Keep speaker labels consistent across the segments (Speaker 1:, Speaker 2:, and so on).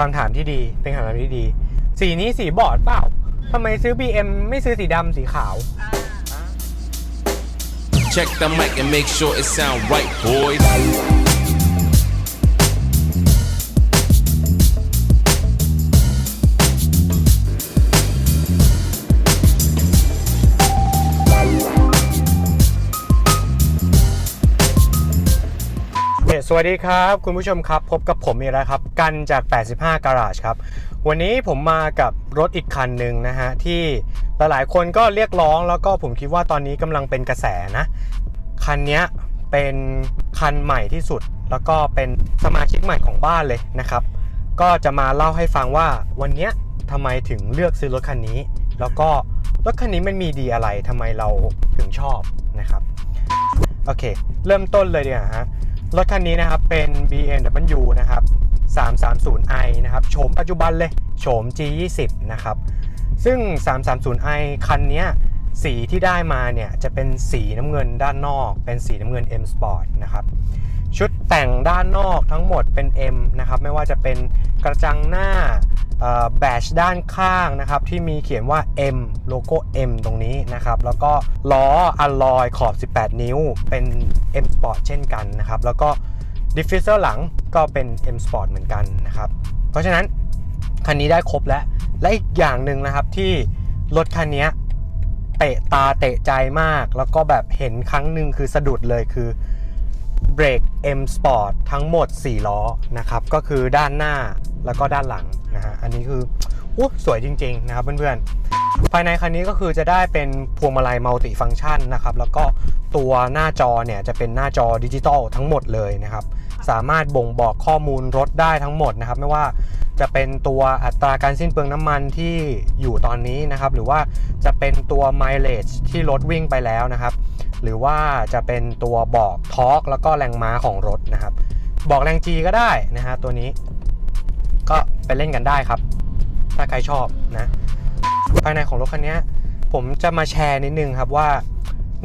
Speaker 1: คำถามที่ดี เป็นคำถามที่ดี สีนี้สีบอดเปล่าทำไมซื้อ BM ไม่ซื้อสีดำสีขาว
Speaker 2: Check the mic and make sure it sound right, boys.
Speaker 1: คสวัสดีครับ คุณผู้ชมครับ พบกับผมอีกแล้วครับ กันจาก 85 Garage ครับ วันนี้ผมมากับรถอีกคันหนึ่งนะฮะ ที่หลายๆคนก็เรียกร้องแล้วก็ผมคิดว่าตอนนี้กำลังเป็นกระแสนะ คันนี้เป็นคันใหม่ที่สุด แล้วก็เป็นสมาชิกใหม่ของบ้านเลยนะครับ ก็จะมาเล่าให้ฟังว่าวันนี้ทำไมถึงเลือกซื้อรถคันนี้ แล้วก็รถคันนี้มันมีดีอะไรทำไมเราถึงชอบนะครับโอเค เริ่มต้นเลยดีกว่าฮะ รถคันนี้นะครับเป็น BMW นะครับ 330i นะครับโฉมปัจจุบันเลยโฉม G20 นะครับ ซึ่ง 330i คันนี้สีที่ได้มาเนี่ยจะเป็นสีน้ำเงินด้านนอก เป็นสีน้ำเงิน M Sport นะครับ ชุดแต่งด้านนอกทั้งหมดเป็น M นะครับ ไม่ว่าจะเป็นกระจังหน้า แบชด้านข้างนะครับที่มีเขียนว่า M โลโก้ M ตรงนี้นะครับ แล้วก็ล้ออะลอยขอบ 18 นิ้ว เป็น M Sport เช่นกันนะครับ แล้วก็ดิฟฟิวเซอร์หลังก็เป็น M Sport เหมือนกันนะครับ เพราะฉะนั้นคันนี้ได้ครบแล้ว และอีกอย่างหนึ่งนะครับที่รถคันนี้เตะตาเตะใจมาก แล้วก็แบบเห็นครั้งหนึ่งคือสะดุดเลยคือ เบรก M Sport ทั้งหมด 4 ล้อนะครับ ก็คือด้านหน้าแล้วก็ด้านหลังนะฮะ อันนี้คืออู้สวยจริง ๆ นะครับเพื่อนๆ ภายในคันนี้ก็คือจะได้เป็นพวงมาลัยมัลติฟัง c t ชันนะครับ แล้วก็ตัวหน้าจอเนี่ยจะเป็นหน้าจอดิจิตอลทั้งหมดเลยนะครับ สามารถบ่งบอกข้อมูลรถได้ทั้งหมดนะครับ ไม่ว่าจะเป็นตัวอัตราการสิ้นเปลืองน้ำมันที่อยู่ตอนนี้นะครับ หรือว่าจะเป็นตัว mileage ที่รถวิ่งไปแล้วนะครับ หรือว่าจะเป็นตัวบอกทอร์กแล้วก็แรงม้าของรถนะครับ บอกแรง G ก็ได้นะฮะตัวนี้ ก็ไปเล่นกันได้ครับ ถ้าใครชอบนะ ภายในของรถคันนี้ผมจะมาแชร์นิดนึงครับว่า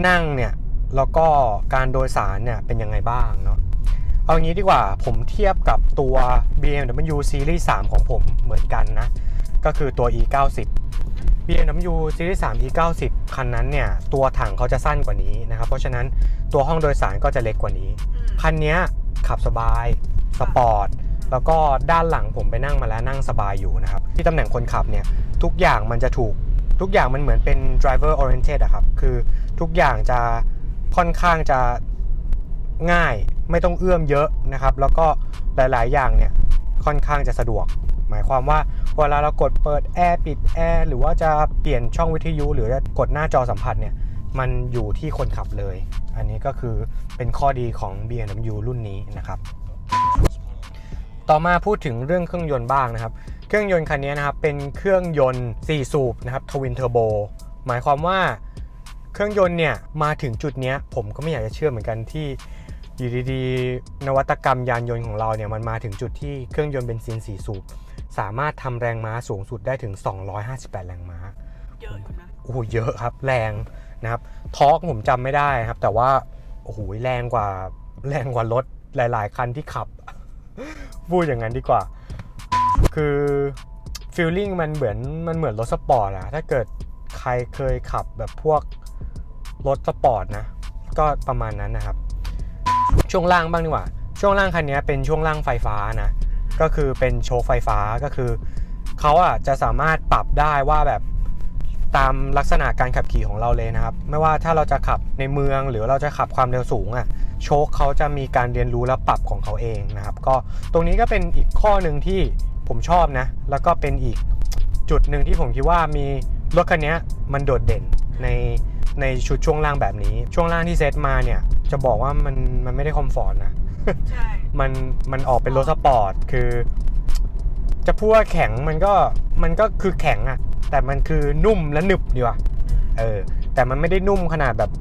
Speaker 1: นั่งเนี่ยแล้วก็การโดยสารเนี่ยเป็นยังไงบ้างเนาะเอางี้ดีกว่าผมเทียบกับตัว BMW Series 3 ของผมเหมือนกันนะ ก็คือตัว E90 BMW Series 3 E90 คันนั้นเนี่ยตัวถังเขาจะสั้นกว่านี้นะครับ เพราะฉะนั้นตัวห้องโดยสารก็จะเล็กกว่านี้ คันเนี้ยขับสบายสปอร์ตแล้วก็ด้านหลังผมไปนั่งมาแล้วนั่งสบายอยู่นะครับ ที่ตำแหน่งคนขับเนี่ยทุกอย่างมันจะถูกทุกอย่างมันเหมือนเป็น driver oriented อะครับ คือทุกอย่างจะค่อนข้างจะง่ายไม่ต้องเอื้อมเยอะนะครับ แล้วก็หลาย ๆ อย่างเนี่ยค่อนข้างจะสะดวก หมายความว่าเวลาเรากดเปิดแอร์ปิดแอร์หรือว่าจะเปลี่ยนช่องวิทยุ หรือจะกดหน้าจอสัมผัสเนี่ยมันอยู่ที่คนขับเลย อันนี้ก็คือเป็นข้อดีของ BMW รุ่นนี้นะครับ ต่อมาพูดถึงเรื่องเครื่องยนต์บ้างนะครับ เครื่องยนต์คันนี้นะครับเป็นเครื่องยนต์ 4 สูบนะครับทวินเทอร์โบหมายความว่าเครื่องยนต์เนี่ยมาถึงจุดนี้ผมก็ไม่อยากจะเชื่อเหมือนกันที่ อยู่ดีๆ นวัตกรรมยานยนต์ของเราเนี่ยมันมาถึงจุดที่เครื่องยนต์เบนซิน4สูบสามารถทำแรงม้าสูงสุดได้ถึง 258 แรงม้า
Speaker 3: เยอะอยู่นะ
Speaker 1: โอ้โหเยอะครับ แรงนะครับทอร์กผมจำไม่ได้ครับ แต่ว่าโอ้โหแรงกว่าแรงกว่ารถหลาย ๆ คันที่ขับ พูดอย่างนั้นดีกว่า คือฟีลลิ่งมันเหมือนมันเหมือนรถสปอร์ตอะถ้าเกิดใครเคยขับแบบพวกรถสปอร์ตนะ ก็ประมาณนั้นนะครับ ช่วงล่างบ้างดีกว่า ช่วงล่างคันนี้เป็นช่วงล่างไฟฟ้านะ ก็คือเป็นโชคไฟฟ้าก็คือเขาอะจะสามารถปรับได้ว่าแบบตามลักษณะการขับขี่ของเราเลยนะครับ ไม่ว่าถ้าเราจะขับในเมืองหรือเราจะขับความเร็วสูงอะโชคเขาจะมีการเรียนรู้และปรับของเขาเองนะครับ ก็ตรงนี้ก็เป็นอีกข้อหนึ่งที่ผมชอบนะ แล้วก็เป็นอีกจุดหนึ่งที่ผมคิดว่ามีรถคันนี้มันโดดเด่นในในชุดช่วงล่างแบบนี้ ช่วงล่างที่เซตมาเนี่ย จะบอกว่ามันมันไม่ได้คอมฟอร์ตนะ
Speaker 3: ใช่
Speaker 1: มันมันออกเป็นรถสปอร์ตคือ จะพูดว่าแข็งมันก็มันก็คือแข็งอะแต่มันคือนุ่มและหนึบดีกว่าเออ แต่มันไม่ได้นุ่มขนาดแบบ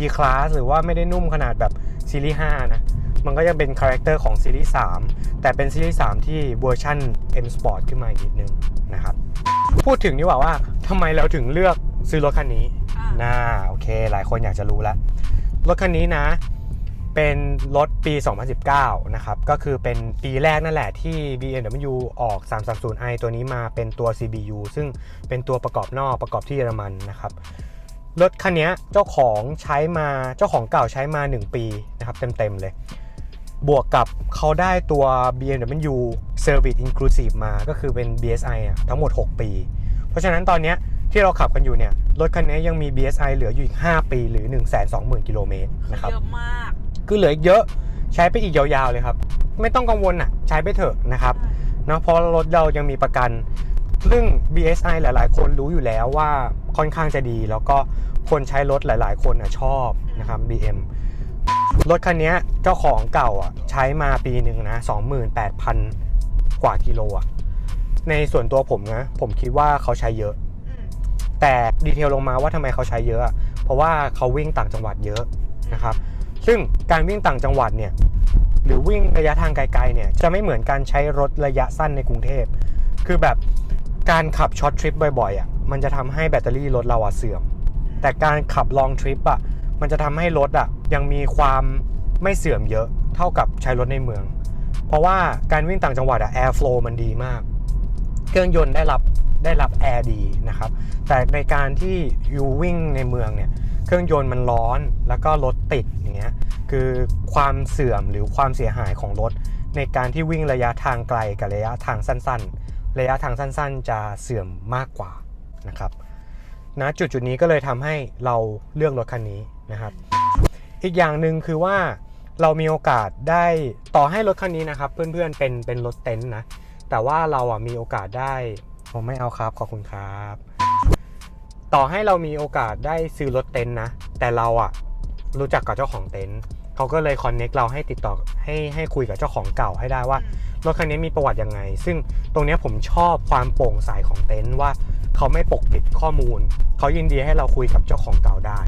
Speaker 1: E Class หรือว่าไม่ได้นุ่มขนาดแบบซีรีส์5นะ มันก็ยังเป็นคาแรคเตอร์ของซีรีส์3แต่เป็นซีรีส์3ที่เวอร์ชัน M Sport ขึ้นมาอีกนิดนึงนะครับ พูดถึงดีกว่าว่าทำไมเราถึงเลือกซื้อรถคันนี้
Speaker 3: อ่า
Speaker 1: น่าโอเค หลายคนอยากจะรู้แล้ว รถคันนี้นะ เป็นรถปี 2019 นะครับ ก็คือเป็นปีแรกนั่นแหละที่ BMW ออก 330i ตัวนี้มาเป็นตัว CBU ซึ่งเป็นตัวประกอบนอกประกอบที่เยอรมันนะครับรถคันนี้เจ้าของใช้มาเจ้าของเก่าใช้มา 1 ปีนะครับเต็มๆเลย บวกกับเขาได้ตัว BMW Service Inclusive มาก็คือเป็น BSI อะทั้งหมด 6 ปี เพราะฉะนั้นตอนเนี้ย ที่เราขับกันอยู่เนี่ย รถคันนี้ยังมี BSI เหลืออยู่อีก 5 ปีหรือ 120,000กิโลเมตรนะครับ
Speaker 3: เยอะมาก
Speaker 1: คือเหลืออีกเยอะใช้ไปอีกยาวๆเลยครับ ไม่ต้องกังวลอะใช้ไปเถอะนะครับเนาะเพราะรถเรายังมีประกันซึ่ง BSI หลายๆ คนรู้อยู่แล้วว่าค่อนข้างจะดี แล้วก็คนใช้รถหลาย ๆ คนอะชอบนะครับ BM รถคันนี้เจ้าของเก่าอะใช้มาปีหนึ่งนะ28,000 กว่ากิโลอะในส่วนตัวผมนะผมคิดว่าเขาใช้เยอะ
Speaker 3: อืม
Speaker 1: แต่ดีเทลลงมาว่าทำไมเขาใช้เยอะ เพราะว่าเขาวิ่งต่างจังหวัดเยอะนะครับ ซึ่งการวิ่งต่างจังหวัดเนี่ยหรือวิ่งระยะทางไกลๆเนี่ยจะไม่เหมือนการใช้รถระยะสั้นในกรุงเทพ คือแบบการขับช็อตทริปบ่อยๆอะมันจะทำให้แบตเตอรี่รถเราอะเสื่อม แต่การขับลองทริปอะมันจะทำให้รถอะยังมีความไม่เสื่อมเยอะเท่ากับใช้รถในเมือง เพราะว่าการวิ่งต่างจังหวัดอะแอร์ฟลูมันดีมาก เครื่องยนต์ได้รับ ได้รับแอร์ดีนะครับ แต่ในการที่อยู่วิ่งในเมืองเนี่ย เครื่องยนต์มันร้อนแล้วก็รถติดอย่างเงี้ย คือความเสื่อมหรือความเสียหายของรถ ในการที่วิ่งระยะทางไกลกับระยะทางสั้น ๆ ระยะทางสั้นๆ จะเสื่อมมากกว่านะครับนะจุดจุดๆนี้ก็เลยทำให้เราเลือกรถคันนี้นะครับ อีกอย่างหนึ่งคือว่าเรามีโอกาสได้ต่อให้รถคันนี้นะครับ เพื่อนๆเป็นเป็นรถเต็นท์นะแต่ว่าเราอะมีโอกาสได้ ผมไม่เอาครับขอบคุณครับ ต่อให้เรามีโอกาสได้ซื้อรถเต็นท์นะ แต่เราอะรู้จักกับเจ้าของเต็นท์เขาก็เลยคอนเน็กเราให้ติดต่อให้ให้คุยกับเจ้าของเก่าให้ได้ว่ารถคันนี้มีประวัติยังไง ซึ่งตรงเนี้ยผมชอบความโปร่งใสของเต็นท์ว่าเขาไม่ปกปิดข้อมูล เขายินดีให้เราคุยกับเจ้าของเก่าได้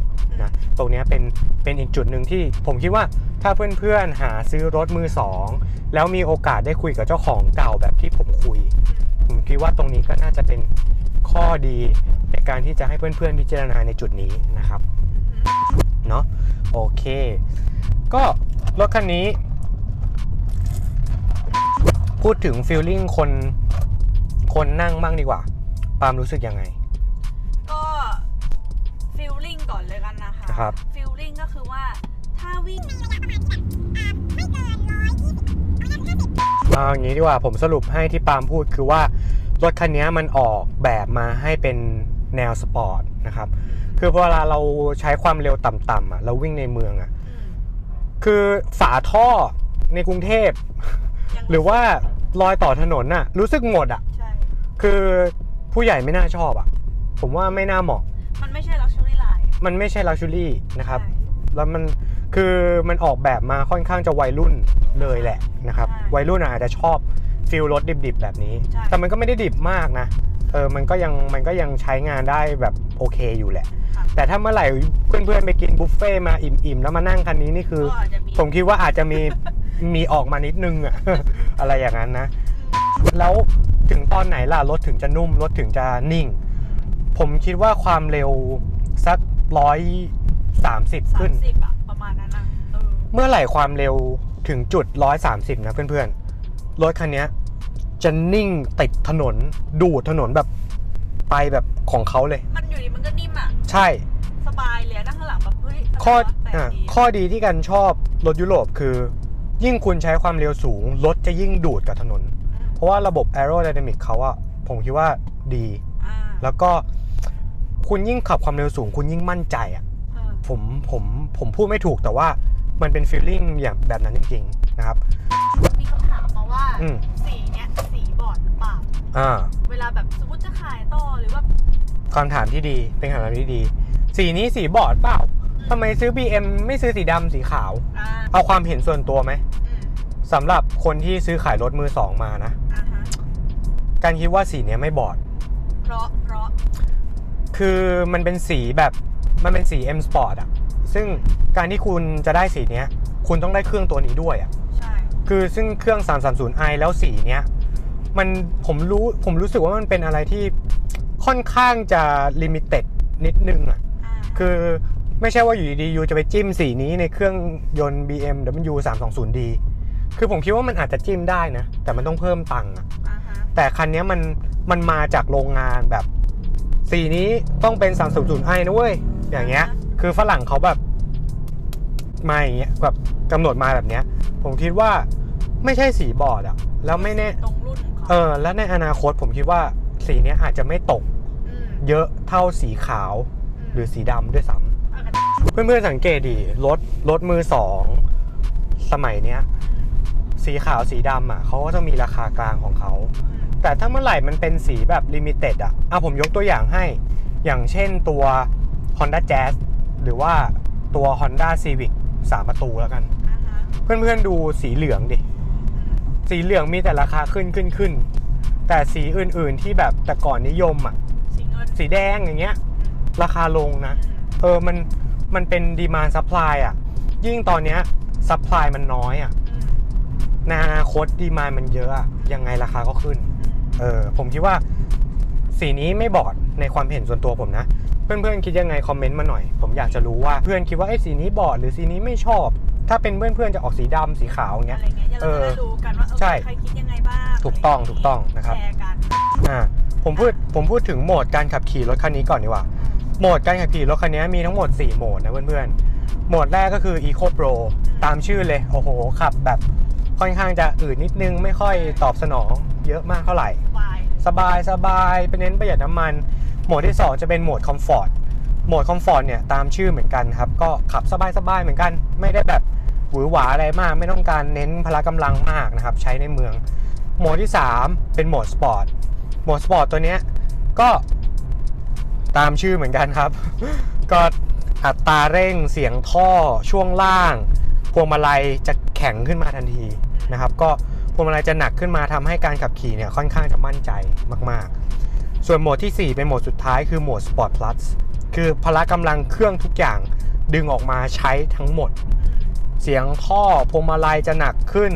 Speaker 1: นะตรงเนี้ยเป็นเป็นอีกจุดหนึ่งที่ผมคิดว่าถ้าเพื่อนๆหาซื้อรถมือสองแล้วมีโอกาสได้คุยกับเจ้าของเก่าแบบที่ผมคุย ผมคิดว่าตรงนี้ก็น่าจะเป็นข้อดีในการที่จะให้เพื่อนๆพิจารณาในจุดนี้นะครับเนาะโอเค ก็รถคันนี้ พูดถึงฟีลลิ่งคนคนนั่งบ้างดีกว่าปาล์มรู้สึกยังไง
Speaker 3: ก็ฟิลลิ่งก่อนเลยกันนะคะ
Speaker 1: ครับ
Speaker 3: ฟิลลิ่งก็คือว่าถ้าวิ่ง
Speaker 1: เอาอย่างนี้ดีกว่าผมสรุปให้ที่ปาล์มพูดคือว่ารถคันนี้มันออกแบบมาให้เป็นแนวสปอร์ตนะครับ คือเวลาเราใช้ความเร็วต่ำๆอะเราวิ่งในเมืองอะ
Speaker 3: อืม
Speaker 1: คือฝาท่อในกรุงเทพ
Speaker 3: ยัง
Speaker 1: หรือว่ารอยต่อถนนน่ะ รู้สึกหมดอะ
Speaker 3: ใช่
Speaker 1: คือผู้ใหญ่ไม่น่าชอบอะ ผมว่าไม่น่าเหมาะ
Speaker 3: มันไม่ใช่ luxury line
Speaker 1: มันไม่ใช่ลักชัวรี่นะครับ
Speaker 3: ใช่
Speaker 1: แล้วมัน คือมันออกแบบมาค่อนข้างจะวัยรุ่นเลยแหละนะครับ
Speaker 3: ใช่
Speaker 1: วัยรุ่นอาจจะชอบฟิลรถดิบๆ แบบนี้
Speaker 3: ใช่
Speaker 1: แต่มันก็ไม่ได้ดิบมากนะเออมันก็ยังมันก็ยังใช้งานได้แบบโอเคอยู่แหละ
Speaker 3: ค่ะ
Speaker 1: แต่ถ้าเมื่อไหร่เพื่อนๆไปกินบุฟเฟ่ต์มาอิ่มๆ แล้วมานั่งคันนี้นี่คือ
Speaker 3: ก็อาจจะมี
Speaker 1: ผมคิดว่าอาจจะมีมีออกมานิดนึงอะอะไรอย่างนั้นนะ แล้วถึงตอนไหนล่ะ รถถึงจะนุ่ม รถถึงจะนิ่ง ผมคิดว่าความเร็วสักร้อยสามสิบ
Speaker 3: สา
Speaker 1: ขึ้
Speaker 3: ม
Speaker 1: น
Speaker 3: สิบอะ ประมาณนั้นอะเออ
Speaker 1: เมื่อไหร่ความเร็วถึงจุด 130 นะเพื่อนๆ รถคันเนี้ยจะนิ่งติดถนนดูดถนนแบบไปแบบของเขาเลย
Speaker 3: มันอยู่ดีมันก็นิ่มอะ
Speaker 1: ใช่
Speaker 3: สบายเลยอะนั่งข้างหลังแบบเฮ้ย
Speaker 1: ข้อ
Speaker 3: อะไรวะแปลก
Speaker 1: อะ
Speaker 3: ดี
Speaker 1: ข้อดีที่กันชอบรถยุโรปคือ ยิ่งคุณใช้ความเร็วสูง รถจะยิ่งดูดกับถนน
Speaker 3: อืม
Speaker 1: เพราะว่าระบบ aerodynamic เขาอะผมคิดว่าดี
Speaker 3: อ่า
Speaker 1: แล้วก็คุณยิ่งขับความเร็วสูง คุณยิ่งมั่นใจอะ
Speaker 3: เออ
Speaker 1: ผมผมผมพูดไม่ถูกแต่ว่ามันเป็น feeling อย่างแบบนั้นจริงๆนะครับ
Speaker 3: มีคำถามมาว่า
Speaker 1: อืม
Speaker 3: สีเนี้ยสีบอดหรือเปล่า
Speaker 1: อ่า
Speaker 3: เวลาแบบสมมติจะขายต่อหรือว่า
Speaker 1: คำถามที่ดีเป็นคำถามที่ดี สีนี้สีบอดเปล่าทำไมซื้อ BM ไม่ซื้อสีดำสีขาว
Speaker 3: อ่า
Speaker 1: เอาความเห็นส่วนตัวไหม
Speaker 3: อืม
Speaker 1: สำหรับคนที่ซื้อขายรถมือสองมานะ
Speaker 3: อ่าฮะ
Speaker 1: การคิดว่าสีเนี้ยไม่บอด
Speaker 3: เพราะเพราะ
Speaker 1: คือมันเป็นสีแบบ มันเป็นสี M Sport อะซึ่งการที่คุณจะได้สีเนี้ย คุณต้องได้เครื่องตัวนี้ด้วยอะ
Speaker 3: ใช่
Speaker 1: คือซึ่งเครื่อง 330i แล้วสีเนี้ย มันผมรู้ผมรู้สึกว่ามันเป็นอะไรที่ค่อนข้างจะลิมิเต็ดนิดนึงอะ
Speaker 3: อ่า
Speaker 1: คือไม่ใช่ว่าอยู่ดีๆยูจะไปจิ้มสีนี้ในเครื่องยนต์ BMW 320D คือผมคิดว่ามันอาจจะจิ้มได้นะ แต่มันต้องเพิ่มตังค์อะ
Speaker 3: อ่าฮะ
Speaker 1: แต่คันเนี้ยมันมันมาจากโรงงานแบบ สีนี้ต้องเป็น 300i นะเว้ย อย่างเงี้ย คือฝรั่งเขาแบบมาอย่างเงี้ยแบบกำหนดมาแบบเนี้ย ผมคิดว่าไม่ใช่สีบอร์ดอะแล้วไม่แน่
Speaker 3: ตรงรุ่นของเขา
Speaker 1: เออแล้วในอนาคตผมคิดว่าสีเนี้ยอาจจะไม่ตก
Speaker 3: ม
Speaker 1: เยอะเท่าสีขาวหรือสีดำด้วยซ้ำ
Speaker 3: ปกติ
Speaker 1: เพื่อนๆสังเกตดิรถรถมือสองสมัยเนี้ย สีขาวสีดำอะเขาก็จะมีราคากลางของเขาแต่ถ้าเมื่อไหร่มันเป็นสีแบบลิมิเต็ดอะอะผมยกตัวอย่างให้ อย่างเช่นตัว Honda Jazz หรือว่าตัว Honda Civic 3ประตูแล้วกัน
Speaker 3: อ่าฮะ
Speaker 1: เพื่อนๆดูสีเหลืองดิสีเหลืองมีแต่ราคาขึ้นขึ้นขึ้น แต่สีอื่นๆที่แบบแต่ก่อนนิยมอะ
Speaker 3: สีเงิน
Speaker 1: สีแดงอย่างเงี้ย ราคาลงนะ
Speaker 3: อืม
Speaker 1: เออ มัน มันเป็นดีมานซัพพลายอะ ยิ่งตอนเนี้ยซัพพลายมันน้อยอะ
Speaker 3: อืม
Speaker 1: ในอนาคตดีมานมันเยอะอะยังไงราคาก็ขึ้นเออ ผมคิดว่า สีนี้ไม่บอดในความเห็นส่วนตัวผมนะ เพื่อนๆคิดยังไงคอมเมนต์มาหน่อย ผมอยากจะรู้ว่าเพื่อนคิดว่าไอ้ยสีนี้บอดหรือสีนี้ไม่ชอบ ถ้าเป็นเพื่อนๆจะออกสีดำสีขาวอย่างเงี้ย
Speaker 3: อะไรเงี้ยเราจะได้รู้กันว่าเออ
Speaker 1: ใช่
Speaker 3: ใครคิดยังไงบ้าง
Speaker 1: ถูกต้องถูกต้องนะครับ
Speaker 3: แชร์กัน
Speaker 1: อ่าผมพูดผมพูดถึงโหมดการขับขี่รถคันนี้ก่อนดีกว่า โหมดการขับขี่รถคันนี้มีทั้งหมด 4 โหมดนะเพื่อนๆ โหมดแรกก็คือ Eco Pro ตามชื่อเลย โอ้โห ขับแบบค่อนข้างจะอืดนิดนึงไม่ค่อยตอบสนองเยอะมากเท่าไหร่
Speaker 3: สบาย
Speaker 1: สบายสบายเป็นเน้นประหยัดน้ำมัน โหมดที่ 2 จะเป็นโหมดคอมฟอร์ตโหมดคอมฟอร์ตเนี่ยตามชื่อเหมือนกันครับ ก็ขับสบายสบายเหมือนกัน ไม่ได้แบบหวือหวาอะไรมาก ไม่ต้องการเน้นพละกำลังมากนะครับ ใช้ในเมือง โหมดที่ 3 เป็นโหมดสปอร์ตโหมดสปอร์ตตัวเนี้ยก็ตามชื่อเหมือนกันครับ ก็อัตราเร่งเสียงท่อช่วงล่าง พวงมาลัยจะแข็งขึ้นมาทันทีนะครับ ก็พวงมาลัยจะหนักขึ้นมาทำให้การขับขี่เนี่ยค่อนข้างจะมั่นใจมากๆ ส่วนโหมดที่ 4 เป็นโหมดสุดท้ายคือโหมด Sport Plus คือพละกำลังเครื่องทุกอย่างดึงออกมาใช้ทั้งหมด เสียงท่อพวงมาลัยจะหนักขึ้น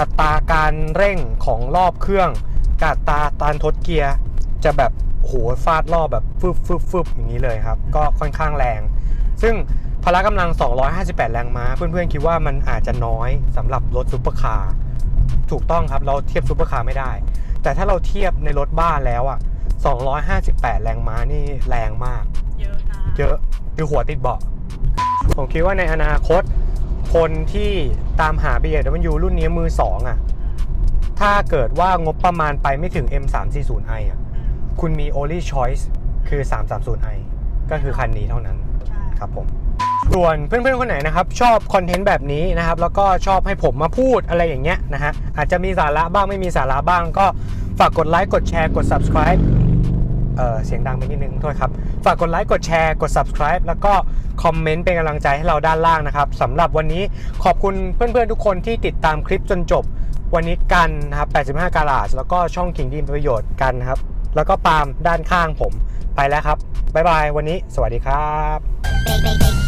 Speaker 1: อัตราการเร่งของรอบเครื่องกับอัตาการทดเกียร์จะแบบโหฟาดรอบแบบฟึบฟึบฟึบอย่างนี้เลยครับ ก็ค่อนข้างแรง ซึ่งพละกำลัง 258 แรงม้า เพื่อนๆ คิดว่ามันอาจจะน้อยสำหรับรถซุปเปอร์คาร์ถูกต้องครับ เราเทียบซุปเปอร์คาร์ไม่ได้ แต่ถ้าเราเทียบในรถบ้านแล้วอะ 258 แรงม้านี่แรงมาก
Speaker 3: เยอะนะ
Speaker 1: เยอะคือหัวติดเบาะ ผมคิดว่าในอนาคต คนที่ตามหา BMW รุ่นนี้มือสองอะถ้าเกิดว่างบประมาณไปไม่ถึง M340i อะ
Speaker 3: อืม
Speaker 1: คุณมี only choice คือ 330i ก็คือคันนี้เท่านั้น
Speaker 3: ใช่
Speaker 1: ครับผมส่วนเพื่อนๆ คนไหนนะครับ ชอบคอนเทนต์แบบนี้นะครับ แล้วก็ชอบให้ผมมาพูดอะไรอย่างเงี้ยนะฮะอาจจะมีสาระบ้างไม่มีสาระบ้างก็ฝากกดไลค์กดแชร์กด subscribe เออเสียงดังไปนิดนึงโทษครับ ฝากกดไลค์กดแชร์กด subscribe แล้วก็คอมเมนต์เป็นกำลังใจให้เราด้านล่างนะครับสำหรับวันนี้ขอบคุณเพื่อนๆทุกคนที่ติดตามคลิปจนจบ วันนี้กันนะครับ 85 กาลาสแล้วก็ช่องคิงดีมประโยชน์กันครับ แล้วก็ปาล์มด้านข้างผมไปแล้วครับบ๊ายบายวันนี้ สวัสดีครับ